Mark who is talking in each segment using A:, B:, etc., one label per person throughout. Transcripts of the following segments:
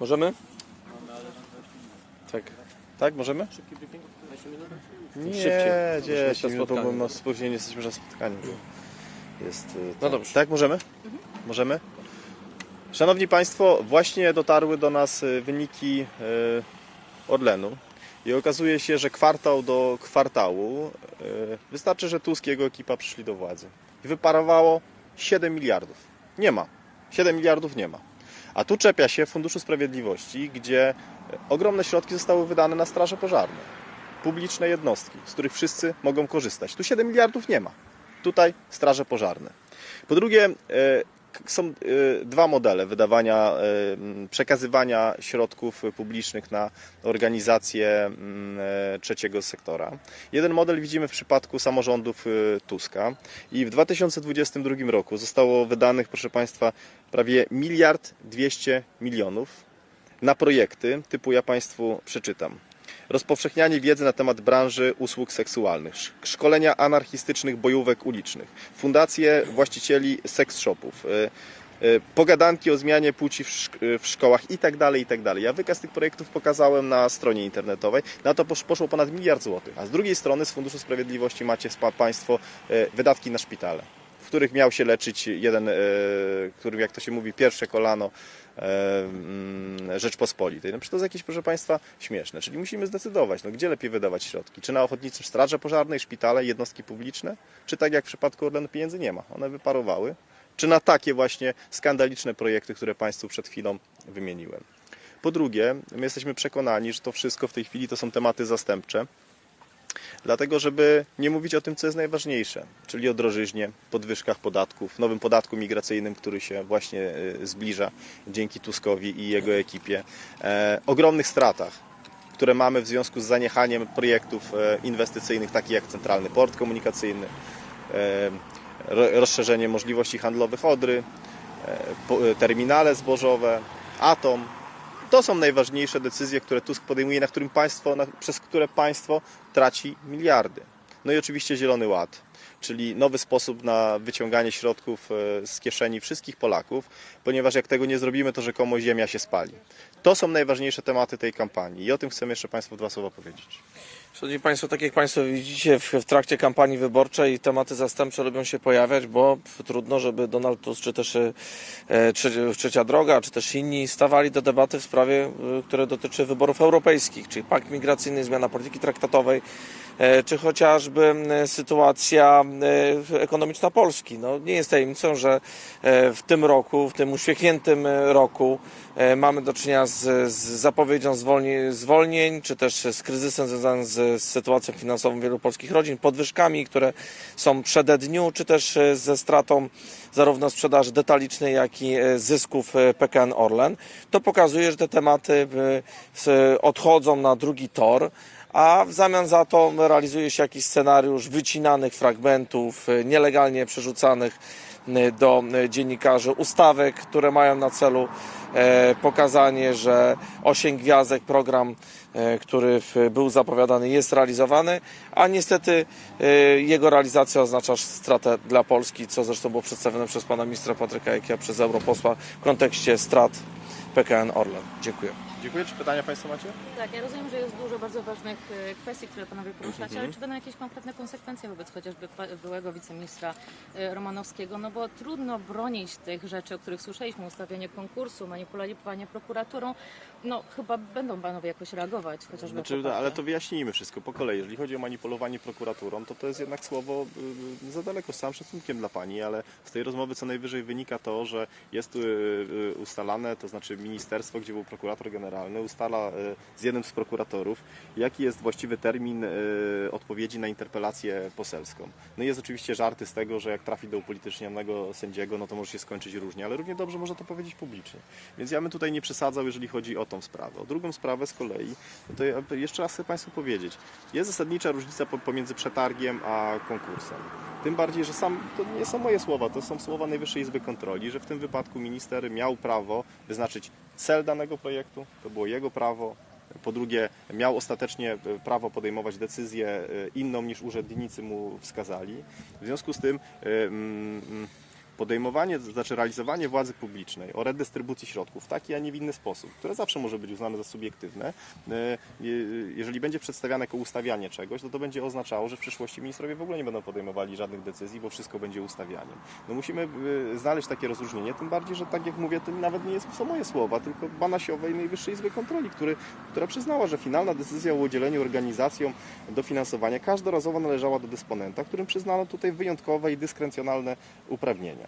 A: Możemy? Tak.
B: Tak, możemy?
A: Szybciej.
B: Nie,
A: Musimy
B: 10
A: na
B: minut, bo no, jesteśmy na spotkaniu. Jest, y,
A: No
B: tak.
A: dobrze.
B: Tak, możemy? Możemy? Szanowni Państwo, właśnie dotarły do nas y, wyniki y, Orlenu i okazuje się, że kwartał do kwartału y, wystarczy, że Tusk i jego ekipa przyszli do władzy. I wyparowało 7 miliardów. Nie ma. 7 miliardów nie ma. A tu czepia się Funduszu Sprawiedliwości, gdzie ogromne środki zostały wydane na straże pożarne publiczne jednostki, z których wszyscy mogą korzystać. Tu 7 miliardów nie ma. Tutaj straże pożarne. Po drugie, e, są e, dwa modele wydawania, m, przekazywania środków publicznych na organizacje e, trzeciego sektora. Jeden model widzimy w przypadku samorządów Tuska i w 2022 roku zostało wydanych, proszę Państwa, prawie miliard 200 milionów na projekty typu ja Państwu przeczytam. Rozpowszechnianie wiedzy na temat branży usług seksualnych, sz- szkolenia anarchistycznych bojówek ulicznych, fundacje właścicieli seks shopów, y, y, pogadanki o zmianie płci w, szk- y, w szkołach i tak dalej, i tak dalej. Ja wykaz tych projektów pokazałem na stronie internetowej. Na to posz- poszło ponad miliard złotych. A z drugiej strony z Funduszu Sprawiedliwości macie Państwo wydatki na szpitale których miał się leczyć jeden, e, którym jak to się mówi, pierwsze kolano e, mm, Rzeczpospolitej. No to jest jakieś, proszę Państwa, śmieszne. Czyli musimy zdecydować, no, gdzie lepiej wydawać środki. Czy na ochotnicze straże pożarnej, szpitale, jednostki publiczne? Czy tak jak w przypadku Orlenu pieniędzy nie ma? One wyparowały? Czy na takie właśnie skandaliczne projekty, które Państwu przed chwilą wymieniłem? Po drugie, my jesteśmy przekonani, że to wszystko w tej chwili to są tematy zastępcze. Dlatego, żeby nie mówić o tym, co jest najważniejsze, czyli o drożyźnie, podwyżkach podatków, nowym podatku migracyjnym, który się właśnie e, zbliża dzięki Tuskowi i jego ekipie, e, ogromnych stratach, które mamy w związku z zaniechaniem projektów e, inwestycyjnych, takich jak Centralny Port Komunikacyjny, e, ro- rozszerzenie możliwości handlowych Odry, e, terminale zbożowe, Atom, to są najważniejsze decyzje, które Tusk podejmuje, na którym państwo, na, przez które państwo traci miliardy. No i oczywiście Zielony Ład, czyli nowy sposób na wyciąganie środków e, z kieszeni wszystkich Polaków, ponieważ jak tego nie zrobimy, to rzekomo ziemia się spali. To są najważniejsze tematy tej kampanii i o tym chcemy jeszcze Państwu dwa słowa powiedzieć.
A: Szanowni Państwo, tak jak Państwo widzicie, w, w trakcie kampanii wyborczej tematy zastępcze lubią się pojawiać, bo trudno, żeby Donald Tusk, czy też e, trzecia, trzecia droga, czy też inni stawali do debaty w sprawie, e, która dotyczy wyborów europejskich, czyli pakt migracyjny, zmiana polityki traktatowej, e, czy chociażby e, e, ekonomiczna Polski. No, nie jest tajemnicą, że e, w tym roku, w tym uśmiechniętym e, roku e, mamy do czynienia z, z zapowiedzią zwolnień, zwolnień, czy też z kryzysem związanym z, z sytuacją finansową wielu polskich rodzin, podwyżkami, które są przededniu, czy też ze stratą zarówno sprzedaży detalicznej, jak i zysków PKN Orlen. To pokazuje, że te tematy odchodzą na drugi tor a w zamian za to realizuje się jakiś scenariusz wycinanych fragmentów, e, nielegalnie przerzucanych e, do e, dziennikarzy ustawek, które mają na celu pokazanie, że osiem gwiazdek program, e, który był zapowiadany jest realizowany, a niestety e, jego realizacja oznacza stratę dla Polski, co zresztą było przedstawione przez pana ministra Patryka Jakia, przez europosła w kontekście strat PKN Orlen. Dziękuję.
B: Dziękuję. Czy pytania Państwo macie?
C: Tak, ja rozumiem, że jest dużo bardzo ważnych e, kwestii, które panowie poruszacie, ale czy będą jakieś konkretne konsekwencje wobec chociażby byłego wiceministra e, Romanowskiego? No bo trudno bronić tych rzeczy, o których słyszeliśmy, ustawianie konkursu, manipulowanie prokuraturą. No chyba będą panowie jakoś reagować, chociażby
B: Znaczy,
C: fakcie.
B: ale to wyjaśnijmy wszystko po kolei. Jeżeli chodzi o manipulowanie prokuraturą, to to jest jednak słowo y, za daleko, z całym szacunkiem dla Pani, ale z tej rozmowy co najwyżej wynika to, że jest y, y, ustalane, to znaczy ministerstwo, gdzie był prokurator generalny, ustala y, z jednym z prokuratorów, jaki jest właściwy termin y, odpowiedzi na interpelację poselską. No i jest oczywiście żarty z tego, że jak trafi do upolitycznionego sędziego, no to może się skończyć różnie, ale równie dobrze można to powiedzieć publicznie. Więc ja bym tutaj nie przesadzał, jeżeli chodzi o tą sprawę. O drugą sprawę z kolei, to jeszcze raz chcę Państwu powiedzieć, jest zasadnicza różnica po- pomiędzy przetargiem a konkursem. Tym bardziej, że sam, to nie są moje słowa, to są słowa Najwyższej Izby Kontroli, że w tym wypadku minister miał prawo wyznaczyć cel danego projektu, to było jego prawo. Po drugie, miał ostatecznie e, prawo podejmować decyzję e, inną niż urzędnicy mu wskazali. W związku z tym mm, mm, podejmowanie, znaczy realizowanie władzy publicznej o redystrybucji środków w taki, a nie w inny sposób, które zawsze może być uznane za subiektywne, e, jeżeli będzie przedstawiane jako ustawianie czegoś, to to będzie oznaczało, że w przyszłości ministrowie w ogóle nie będą podejmowali żadnych decyzji, bo wszystko będzie ustawianiem. No musimy e, znaleźć takie rozróżnienie, tym bardziej, że tak jak mówię, to nawet nie są moje słowa, tylko Banasiowej Najwyższej Izby Kontroli, który, która przyznała, że finalna decyzja o udzieleniu organizacjom dofinansowania każdorazowo należała do dysponenta, którym przyznano tutaj wyjątkowe i dyskrecjonalne uprawnienia.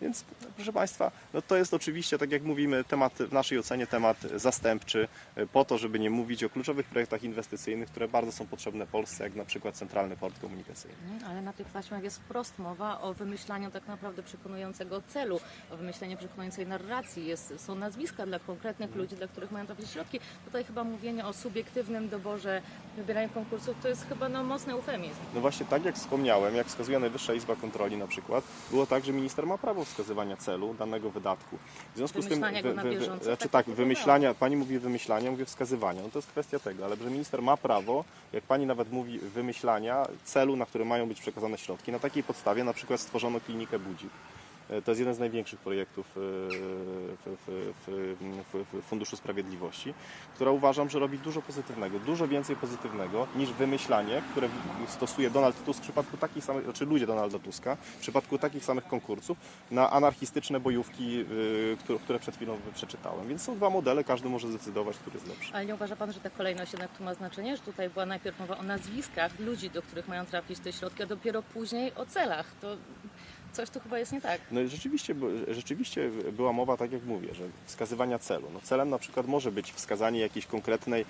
B: Więc proszę Państwa, no to jest oczywiście, tak jak mówimy, temat w naszej ocenie temat zastępczy e, po to, żeby nie mówić o kluczowych projektach inwestycyjnych, które bardzo są potrzebne Polsce, jak na przykład Centralny Port Komunikacyjny.
C: Mhm, Ale na tych taśmach jest wprost mowa o wymyślaniu tak naprawdę przekonującego celu, o wymyśleniu przekonującej narracji. Jest, są nazwiska dla konkretnych ludzi, dla których mają trafić środki. Tutaj chyba mówienie o subiektywnym doborze, wybieraniu konkursów to jest chyba no, mocny eufemizm.
B: No właśnie tak jak wspomniałem, jak wskazuje Najwyższa Izba Kontroli na przykład, było tak, że minister ma prawo wskazywania celu danego wydatku. W związku z tym,
C: go na bieżąco,
B: znaczy
C: tak
B: tak, wymyślania, pani mówi wymyślania, mówię wskazywania, no to jest kwestia tego, ale że minister ma prawo, jak pani nawet mówi, wymyślania celu, na który mają być przekazane środki. Na takiej podstawie na przykład stworzono klinikę Budzik. E, To jest jeden z największych projektów e, w, w, w, w, Funduszu Sprawiedliwości, która uważam, że robi dużo pozytywnego, dużo więcej pozytywnego niż wymyślanie, które stosuje Donald Tusk w przypadku takich samych, znaczy ludzie Donalda Tuska, w przypadku takich samych konkursów na anarchistyczne bojówki, e, które, które przed chwilą przeczytałem. Więc są dwa modele, każdy może zdecydować, który jest lepszy.
C: Ale nie uważa Pan, że ta kolejność jednak tu ma znaczenie, że tutaj była najpierw mowa o nazwiskach ludzi, do których mają trafić te środki, a dopiero później o celach. To coś tu chyba jest nie tak.
B: No rzeczywiście, rzeczywiście była mowa, tak jak mówię, że wskazywania celu. No celem na przykład może być wskazanie jakiejś konkretnej,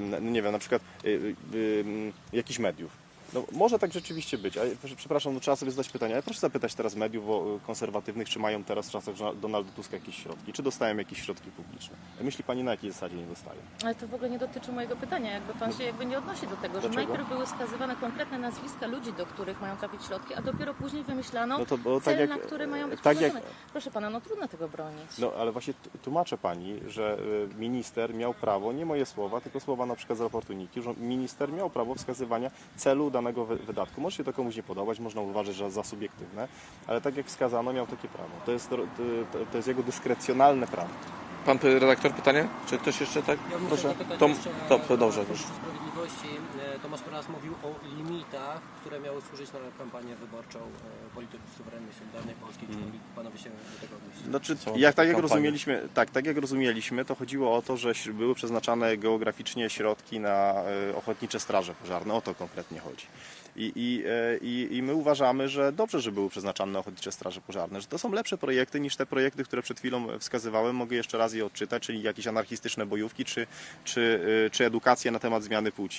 B: no nie wiem, na przykład y, y, y, jakichś mediów. No, może tak rzeczywiście być, ale przepraszam, no, trzeba sobie zadać pytanie, ale proszę zapytać teraz mediów o, konserwatywnych, czy mają teraz w czasach Donalda Tuska jakieś środki, czy dostają jakieś środki publiczne. Myśli Pani, na jakiej zasadzie nie dostają?
C: Ale to w ogóle nie dotyczy mojego pytania, jakby Pan się jakby nie odnosi do tego, że
B: Dlaczego?
C: najpierw były wskazywane konkretne nazwiska ludzi, do których mają trafić środki, a dopiero później wymyślano
B: No to bo
C: cel,
B: tak jak-
C: na który mają być
B: tak jak-.
C: Proszę Pana, no trudno tego bronić.
B: No ale właśnie tłumaczę pani, że y, minister miał prawo, nie moje słowa, tylko słowa na przykład z raportu NIKI, że minister miał prawo wskazywania celu danego wy- wydatku. Może się to komuś nie podobać, można uważać, że za subiektywne, ale tak jak wskazano, miał takie prawo. To jest, to, jest jego dyskrecjonalne prawo.
A: Pan redaktor pytanie? Czy ktoś jeszcze tak?
D: Ja
A: Proszę. To, to, to dobrze.
D: Funduszu Sprawiedliwości. E, Tomasz Koras mówił o limitach, które miały służyć na kampanię wyborczą e, polityków suwerennej, solidarnej Polski. Czy mogli panowie się do tego odnieść?
B: Znaczy, jak, tak jak rozumieliśmy, tak, tak jak rozumieliśmy, to chodziło o to, że były przeznaczane geograficznie środki na e, ochotnicze straże pożarne. O to konkretnie chodzi. I, i, i, I my uważamy, że dobrze, że były przeznaczane na ochotnicze straże pożarne, że to są lepsze projekty niż te projekty, które przed chwilą wskazywałem. Mogę jeszcze raz je odczytać, czyli jakieś anarchistyczne bojówki, czy, czy, czy edukację na temat zmiany płci.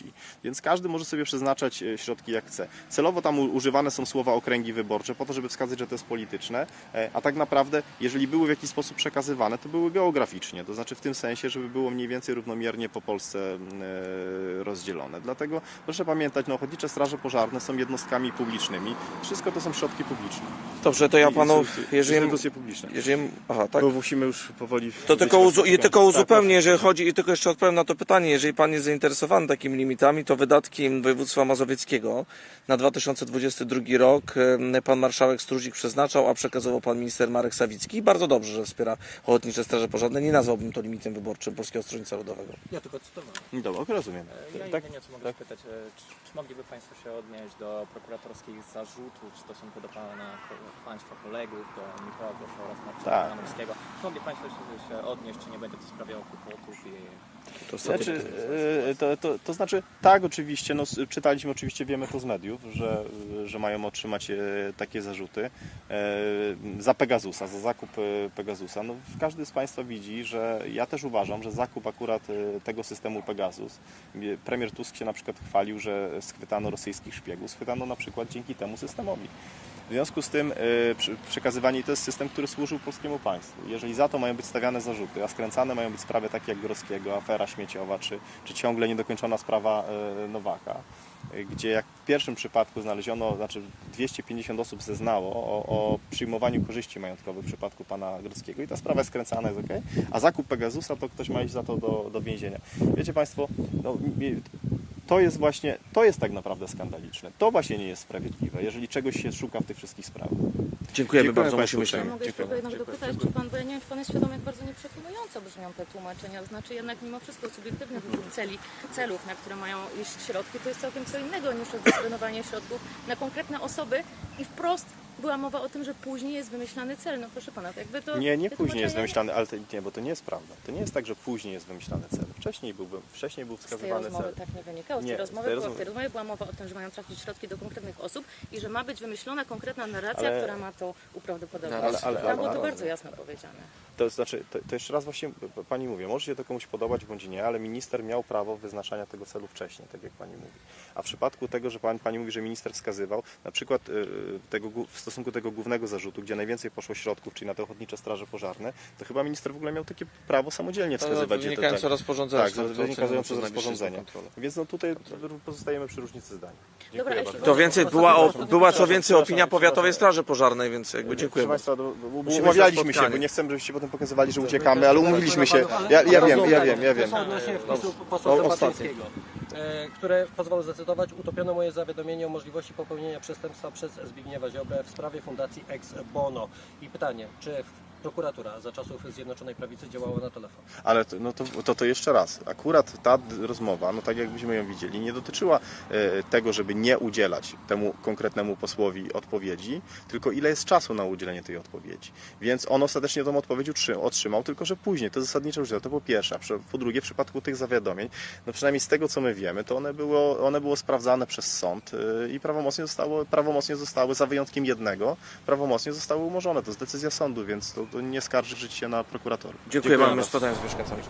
B: Więc każdy może sobie przeznaczać e, środki jak chce. Celowo tam używane są słowa okręgi wyborcze po to, żeby wskazać, że to jest polityczne, e, a tak naprawdę, jeżeli były w jakiś sposób przekazywane, to były geograficznie, to znaczy w tym sensie, żeby było mniej więcej równomiernie po Polsce e, rozdzielone. Dlatego proszę pamiętać, no, ochotnicze straże pożarne są jednostkami publicznymi. Wszystko to są środki publiczne.
A: Dobrze, to ja panu, jeżeli,
B: publiczne.
A: jeżeli, aha, tak?
B: Bo musimy już powoli...
A: To tylko, uzu, tylko
B: Tak,
A: uzupełnię,
B: proszę.
A: jeżeli chodzi, i tylko jeszcze odpowiem na to pytanie, jeżeli pan jest zainteresowany takimi limitami, to wydatki województwa mazowieckiego na 2022 rok pan marszałek Struzik przeznaczał, a przekazywał pan minister Marek Sawicki. I bardzo dobrze, że wspiera Ochotnicze Straże Pożarne. Nie nazwałbym to limitem wyborczym Polskiego Stronnictwa Ludowego.
D: Ja tylko cytowałem.
B: Dobra, rozumiem.
E: E, Ja
B: Tak?
E: jedynie co mogę
B: tak.
E: spytać, e, czy, czy mogliby Państwo się odnieść do prokuratorskich zarzutów w stosunku do Pana, Państwa kolegów, do Michała Grosza oraz Marcina
B: Tak.
E: Czy mogli Państwo się, się odnieść, czy nie będzie to sprawiało kłopotów i
A: To
B: Znaczy, e, to, to, to znaczy, tak, oczywiście, no, czytaliśmy, oczywiście wiemy to z mediów, że, że mają otrzymać e, takie zarzuty e, za Pegasusa, za zakup e, Pegasusa. No, każdy z Państwa widzi, że ja też uważam, że zakup akurat tego systemu Pegasus, premier Tusk się na przykład chwalił, że schwytano rosyjskich szpiegów, schwytano na przykład dzięki temu systemowi. W związku z tym przy- przekazywanie to jest system, który służył polskiemu państwu. Jeżeli za to mają być stawiane zarzuty, a skręcane mają być sprawy takie jak Groskiego, afera śmieciowa, czy, czy ciągle niedokończona sprawa e, Nowaka, e, gdzie jak w pierwszym przypadku znaleziono, znaczy 250 osób zeznało o, o przyjmowaniu korzyści majątkowych w przypadku pana Grodzkiego i ta sprawa jest skręcana, jest ok, a zakup Pegasusa to ktoś ma iść za to do, do więzienia. Wiecie Państwo, no, to jest właśnie, to jest tak naprawdę skandaliczne. To właśnie nie jest sprawiedliwe, jeżeli czegoś się szuka w tych wszystkich sprawach.
A: Dziękujemy bardzo,
B: Państwu
A: musimy się.
C: Mogę jeszcze
B: Dziękuję.
C: tylko jedno dopytać, czy pan, bo ja nie wiem, czy pan jest świadomy, jak bardzo nieprzekonująco brzmią te tłumaczenia. Znaczy jednak mimo wszystko subiektywny wybór celi, celów, na które mają iść środki, to jest całkiem co innego niż rozdysponowanie środków na konkretne osoby i wprost była mowa o tym, że później jest wymyślany cel. No proszę pana, to jakby to...
B: Nie, nie później jest wymyślany, ale to, nie, bo to nie jest prawda. To nie jest tak, że później jest wymyślany cel. Wcześniej był, wcześniej był
C: Z tej
B: wskazywany
C: rozmowy
B: cel.
C: tak nie wynikało. Z
B: Nie,
C: tej
B: z
C: rozmowy,
B: tej
C: była, w
B: rozmowy-
C: tej rozmowie była mowa o tym, że mają trafić środki do konkretnych osób i że ma być wymyślona konkretna narracja,
B: Ale-
C: która ma to uprawdopodobnić.
A: Ale- ale-
C: Tam było
B: ale-
C: to bardzo jasno powiedziane.
B: To znaczy, to, to jeszcze raz właśnie pani mówię, może się to komuś podobać bądź nie, ale minister miał prawo wyznaczania tego celu wcześniej, tak jak pani mówi. A w przypadku tego, że pani, pani mówi, że minister wskazywał, na przykład y, tego, gó- w stosunku tego głównego zarzutu, gdzie najwięcej poszło środków, czyli na te ochotnicze straże pożarne, to chyba minister w ogóle miał takie prawo samodzielnie wskazywać, gdzie to
A: Wynikające
B: tak.
A: rozporządzenia.
B: Tak, wynikające.
A: Kontrolę.
B: Więc no tutaj pozostajemy przy różnicy zdań.
C: Dobra,
B: Dziękuję
C: jeśli
B: bardzo.
A: To więcej, była, o, była co więcej opinia Powiatowej Straży Pożarnej, więc jakby dziękuję
B: Proszę
A: bardzo.
B: Państwa, bo
A: Musimy
B: umawialiśmy się, bo nie chcemy, żebyście potem pokazywali, że uciekamy, ale umówiliśmy się. Ja, ja wiem, ja wiem, ja wiem.
A: Ostatnie.
D: E, które pozwolę zacytować. Utopiono moje zawiadomienie o możliwości popełnienia przestępstwa przez Zbigniewa Ziobrę w sprawie Fundacji Ex Bono. I pytanie, czy prokuratura za czasów Zjednoczonej Prawicy działała na telefon?
B: Ale to, no to, to, to jeszcze raz. Akurat ta rozmowa, no tak jakbyśmy ją widzieli, nie dotyczyła e, tego, żeby nie udzielać temu konkretnemu posłowi odpowiedzi, tylko ile jest czasu na udzielenie tej odpowiedzi. Więc on ostatecznie tą odpowiedź otrzymał, tylko że później. To zasadniczo różnica. To po pierwsze. Po drugie, w przypadku tych zawiadomień, no przynajmniej z tego, co my wiemy, to one było, one było sprawdzane przez sąd e, i prawomocnie zostało, prawomocnie zostały, za wyjątkiem jednego, prawomocnie zostały umorzone. To jest decyzja sądu, więc to, to nie skarżyć się na prokuratorów.
A: Dziękuję, mamy
B: bardzo.
A: spotkanie z mieszkańcami.